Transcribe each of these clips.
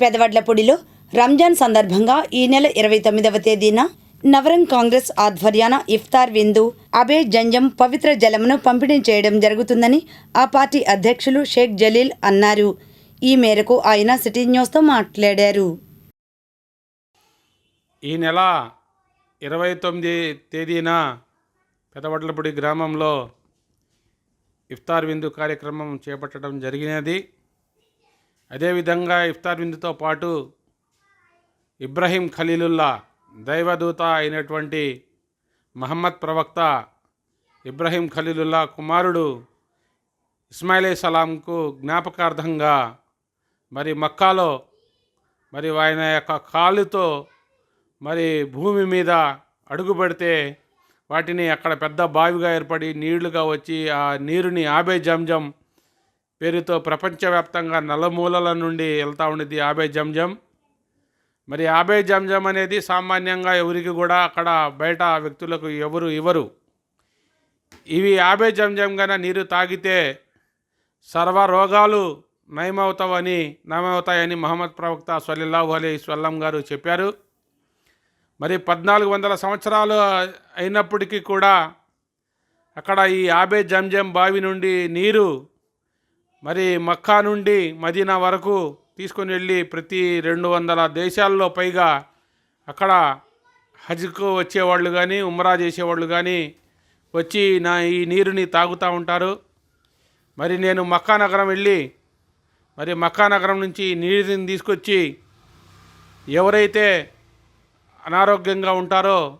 పెదవడ్లపూడిలో రంజాన్ సందర్భంగా ఈ నెల ఇరవై తొమ్మిదవ తేదీన నవరం కాంగ్రెస్ ఆధ్వర్యాన ఇఫ్తార్ విందు అబే జంజం పవిత్ర జలమును పంపిణీ చేయడం జరుగుతుందని ఆ పార్టీ అధ్యక్షులు షేక్ జలీల్ అన్నారు. ఈ మేరకు ఆయన సిటీ న్యూస్తో మాట్లాడారు. ఈ నెల ఇరవై తొమ్మిది తేదీన పెదవడ్లపూడి గ్రామంలో ఇఫ్తార్ విందు కార్యక్రమం చేపట్టడం జరిగినది. అదేవిధంగా ఇఫ్తార్ విందుతో పాటు ఇబ్రహీం ఖలీలుల్లా దైవదూత అయినటువంటి మహమ్మద్ ప్రవక్త ఇబ్రహీం ఖలీలుల్లా కుమారుడు ఇస్మాయిలే సలాంకు జ్ఞాపకార్థంగా మరి మక్కాలో మరి ఆయన యొక్క కాలుతో మరి భూమి మీద అడుగు పెడితే వాటిని అక్కడ పెద్ద బావిగా ఏర్పడి నీళ్ళుగా వచ్చి ఆ నీరుని ఆబే జంజం పేరుతో ప్రపంచవ్యాప్తంగా నలుమూలల నుండి వెళ్తూ ఉండేది ఆబే జంజం. మరి ఆబే జంజం అనేది సామాన్యంగా ఎవరికి కూడా అక్కడ బయట వ్యక్తులకు ఎవరు ఇవ్వరు. ఇవి ఆబే జంజంగానే నీరు తాగితే సర్వ రోగాలు నయమవుతావని నయమవుతాయని మహమ్మద్ ప్రవక్త సలీల్లాహు అలీ స్వల్లం గారు చెప్పారు. మరి పద్నాలుగు వందల సంవత్సరాలు అయినప్పటికీ కూడా అక్కడ ఈ ఆబే జంజం బావి నుండి నీరు మరి మక్కా నుండి మదీనా వరకు తీసుకొని వెళ్ళి ప్రతి రెండు వందల దేశాల్లో పైగా అక్కడ హజ్కు వచ్చేవాళ్ళు కానీ ఉమ్రా చేసేవాళ్ళు కానీ వచ్చి నా ఈ నీరుని తాగుతూ ఉంటారు. మరి నేను మక్కా నగరం వెళ్ళి మరి మక్కా నగరం నుంచి నీరుని తీసుకొచ్చి ఎవరైతే అనారోగ్యంగా ఉంటారో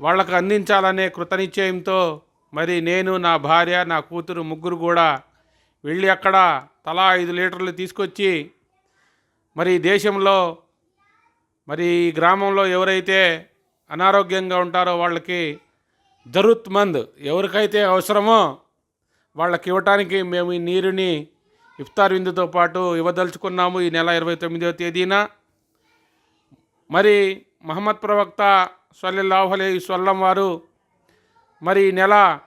వాళ్ళకు అందించాలనే కృతనిశ్చయంతో మరి నేను నా భార్య నా కూతురు ముగ్గురు కూడా వెళ్ళి అక్కడ తలా ఐదు లీటర్లు తీసుకొచ్చి మరి దేశంలో మరి ఈ గ్రామంలో ఎవరైతే అనారోగ్యంగా ఉంటారో వాళ్ళకి జరుత్ మంద్ ఎవరికైతే అవసరమో వాళ్ళకి ఇవ్వటానికి మేము ఈ నీరుని ఇఫ్తార్ విందుతో పాటు ఇవ్వదలుచుకున్నాము ఈ నెల ఇరవై తొమ్మిదవ తేదీన. మరి మహమ్మద్ ప్రవక్త సల్లల్లాహు సొల్లం వారు మరి ఈ నెల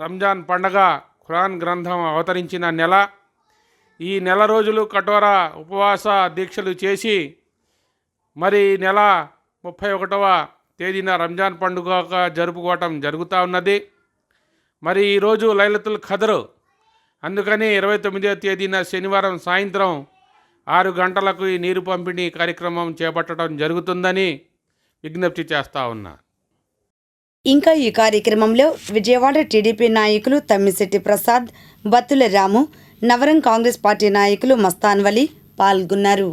రంజాన్ పండగ ఖురాన్ గ్రంథం అవతరించిన నెల ఈ నెల రోజులు కఠోర ఉపవాస దీక్షలు చేసి మరి ఈ నెల ముప్పై ఒకటవ తేదీన రంజాన్ పండుగ జరుపుకోవటం జరుగుతూ ఉన్నది. మరి ఈరోజు లైలతుల్ ఖదరు అందుకని ఇరవై తొమ్మిదవ తేదీన శనివారం సాయంత్రం ఆరు గంటలకు ఈ నీరు పంపిణీ కార్యక్రమం చేపట్టడం జరుగుతుందని విజ్ఞప్తి చేస్తూ ఉన్నా. ఇంకా ఈ కార్యక్రమంలో విజయవాడ టీడీపీ నాయకులు తమ్మిశెట్టి ప్రసాద్ బత్తుల రాము నవరం కాంగ్రెస్ పార్టీ నాయకులు మస్తాన్వలి పాల్గొన్నారు.